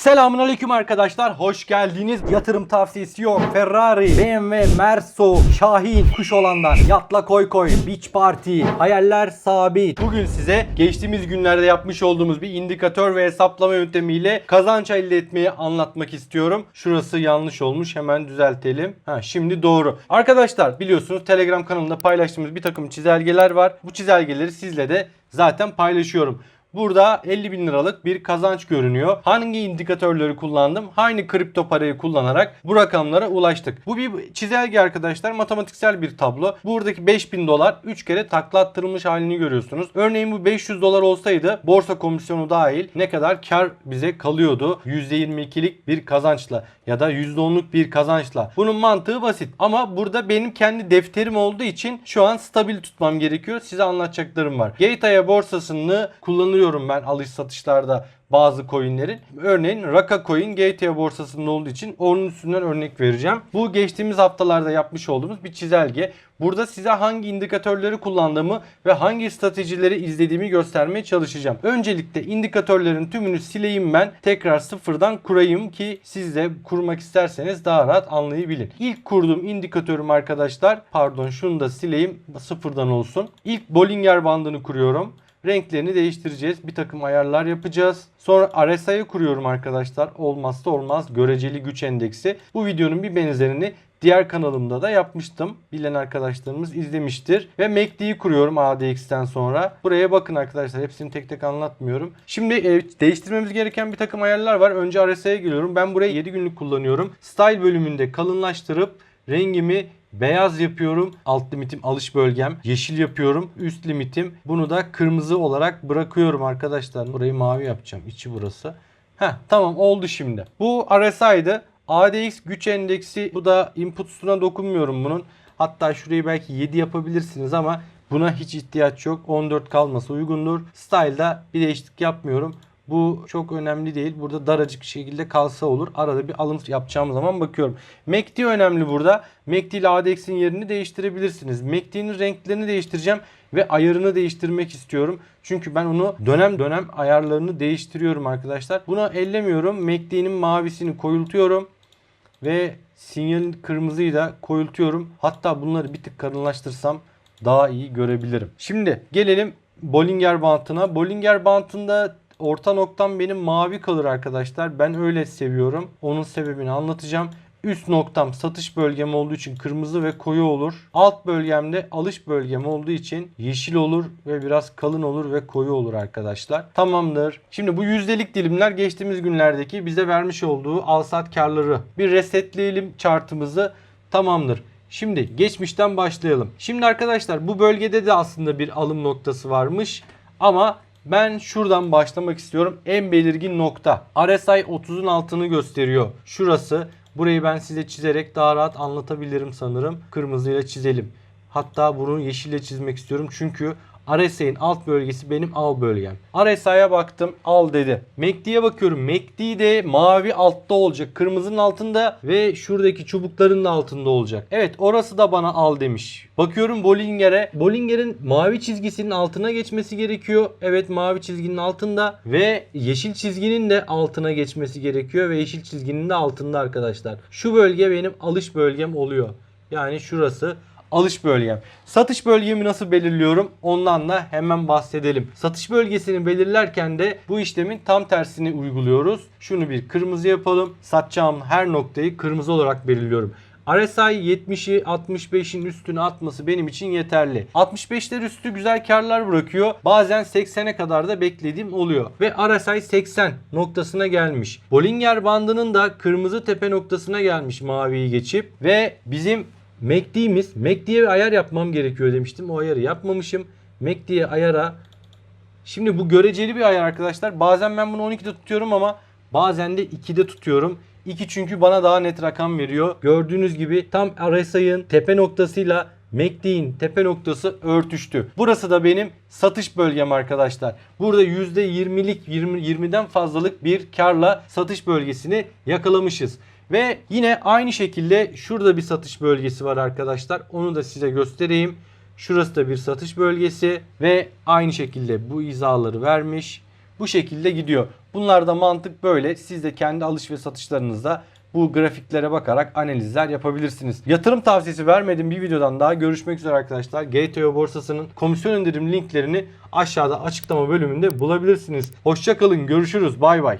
Selamun aleyküm arkadaşlar. Hoş geldiniz. Yatırım tavsiyesi yok. Ferrari, BMW, Merso, Şahin, kuş olandan, yatla koy koy, beach party, hayaller sabit. Bugün size geçtiğimiz günlerde yapmış olduğumuz bir indikatör ve hesaplama yöntemiyle kazanç elde etmeyi anlatmak istiyorum. Şurası yanlış olmuş. Hemen düzeltelim. Ha, şimdi doğru. Arkadaşlar biliyorsunuz Telegram kanalında paylaştığımız bir takım çizelgeler var. Bu çizelgeleri sizle de zaten paylaşıyorum. Burada 50 bin liralık bir kazanç görünüyor. Hangi indikatörleri kullandım? Hangi kripto parayı kullanarak bu rakamlara ulaştık? Bu bir çizelge arkadaşlar. Matematiksel bir tablo. Buradaki 5000 dolar 3 kere taklattırılmış halini görüyorsunuz. Örneğin bu 500 dolar olsaydı borsa komisyonu dahil ne kadar kar bize kalıyordu? %22'lik bir kazançla ya da %10'luk bir kazançla. Bunun mantığı basit. Ama burada benim kendi defterim olduğu için şu an stabil tutmam gerekiyor. Size anlatacaklarım var. Gateway borsasını kullanıyorum ben alış satışlarda bazı coinlerin. Örneğin Raka Coin Gateway borsasında olduğu için onun üstünden örnek vereceğim. Bu geçtiğimiz haftalarda yapmış olduğumuz bir çizelge. Burada size hangi indikatörleri kullandığımı ve hangi stratejileri izlediğimi göstermeye çalışacağım. Öncelikle indikatörlerin tümünü sileyim ben. Tekrar sıfırdan kurayım ki siz de kurmak isterseniz daha rahat anlayabilin. İlk kurduğum indikatörüm arkadaşlar. Pardon şunu da sileyim. Sıfırdan olsun. İlk Bollinger bandını kuruyorum. Renklerini değiştireceğiz. Bir takım ayarlar yapacağız. Sonra RSI'yi kuruyorum arkadaşlar. Olmazsa olmaz göreceli güç endeksi. Bu videonun bir benzerini diğer kanalımda da yapmıştım. Bilen arkadaşlarımız izlemiştir. Ve MACD'yi kuruyorum ADX'ten sonra. Buraya bakın arkadaşlar. Hepsini tek tek anlatmıyorum. Şimdi e, değiştirmemiz gereken bir takım ayarlar var. Önce RSI'ye geliyorum. Ben burayı 7 günlük kullanıyorum. Style bölümünde kalınlaştırıp rengimi Beyaz yapıyorum. Alt limitim alış bölgem. Yeşil yapıyorum. Üst limitim. Bunu da kırmızı olarak bırakıyorum arkadaşlar. Burayı mavi yapacağım. İçi burası. Heh tamam oldu şimdi. Bu RSI'dı. ADX güç endeksi. Bu da input üstüne dokunmuyorum bunun. Hatta şurayı belki 7 yapabilirsiniz ama buna hiç ihtiyaç yok. 14 kalması uygundur. Style'da bir değişiklik yapmıyorum. Bu çok önemli değil. Burada daracık şekilde kalsa olur. Arada bir alım yapacağım zaman bakıyorum. MACD önemli burada. MACD ile ADX'in yerini değiştirebilirsiniz. MACD'nin renklerini değiştireceğim ve ayarını değiştirmek istiyorum. Çünkü ben onu dönem dönem ayarlarını değiştiriyorum arkadaşlar. Buna ellemiyorum. MACD'nin mavisini koyultuyorum ve sinyalin kırmızıyı da koyultuyorum. Hatta bunları bir tık kalınlaştırsam daha iyi görebilirim. Şimdi gelelim Bollinger Bandına. Bollinger Bandında orta noktam benim mavi kalır arkadaşlar. Ben öyle seviyorum. Onun sebebini anlatacağım. Üst noktam satış bölgem olduğu için kırmızı ve koyu olur. Alt bölgemde alış bölgem olduğu için yeşil olur ve biraz kalın olur ve koyu olur arkadaşlar. Tamamdır. Şimdi bu yüzdelik dilimler geçtiğimiz günlerdeki bize vermiş olduğu al sat karları. Bir resetleyelim chartımızı. Tamamdır. Şimdi geçmişten başlayalım. Şimdi arkadaşlar bu bölgede de aslında bir alım noktası varmış. Ama ben şuradan başlamak istiyorum. En belirgin nokta. RSI 30'un altını gösteriyor. Şurası. Burayı ben size çizerek daha rahat anlatabilirim sanırım. Kırmızıyla çizelim. Hatta bunu yeşille çizmek istiyorum. Çünkü RSI'nin alt bölgesi benim al bölgem. RSI'ye baktım al dedi. MACD'ye bakıyorum. MACD de mavi altta olacak. Kırmızının altında ve şuradaki çubukların da altında olacak. Evet orası da bana al demiş. Bakıyorum Bollinger'e. Bollinger'in mavi çizgisinin altına geçmesi gerekiyor. Evet mavi çizginin altında ve yeşil çizginin de altına geçmesi gerekiyor ve yeşil çizginin de altında arkadaşlar. Şu bölge benim alış bölgem oluyor. Yani şurası alış bölgem. Satış bölgemi nasıl belirliyorum? Ondan da hemen bahsedelim. Satış bölgesini belirlerken de bu işlemin tam tersini uyguluyoruz. Şunu bir kırmızı yapalım. Satacağım her noktayı kırmızı olarak belirliyorum. RSI 70'i 65'in üstüne atması benim için yeterli. 65'ler üstü güzel karlar bırakıyor. Bazen 80'e kadar da beklediğim oluyor. Ve RSI 80 noktasına gelmiş. Bollinger bandının da kırmızı tepe noktasına gelmiş maviyi geçip. Ve bizim MACD'miz, MACD'ye ayar yapmam gerekiyor demiştim. O ayarı yapmamışım. MACD'ye ayara Şimdi bu göreceli bir ayar arkadaşlar. Bazen ben bunu 12'de tutuyorum ama bazen de 2'de tutuyorum. 2 çünkü bana daha net rakam veriyor. Gördüğünüz gibi tam RSI'ın tepe noktasıyla MACD'in tepe noktası örtüştü. Burası da benim satış bölgem arkadaşlar. Burada %20'lik 20, 20'den fazlalık bir karla satış bölgesini yakalamışız. Ve yine aynı şekilde şurada bir satış bölgesi var arkadaşlar. Onu da size göstereyim. Şurası da bir satış bölgesi ve aynı şekilde bu hizaları vermiş. bu şekilde gidiyor. Bunlarda mantık böyle. Siz de kendi alış ve satışlarınızda bu grafiklere bakarak analizler yapabilirsiniz. Yatırım tavsiyesi vermediğim bir videodan daha görüşmek üzere arkadaşlar. GTO borsasının komisyon indirim linklerini aşağıda açıklama bölümünde bulabilirsiniz. Hoşçakalın görüşürüz bay bay.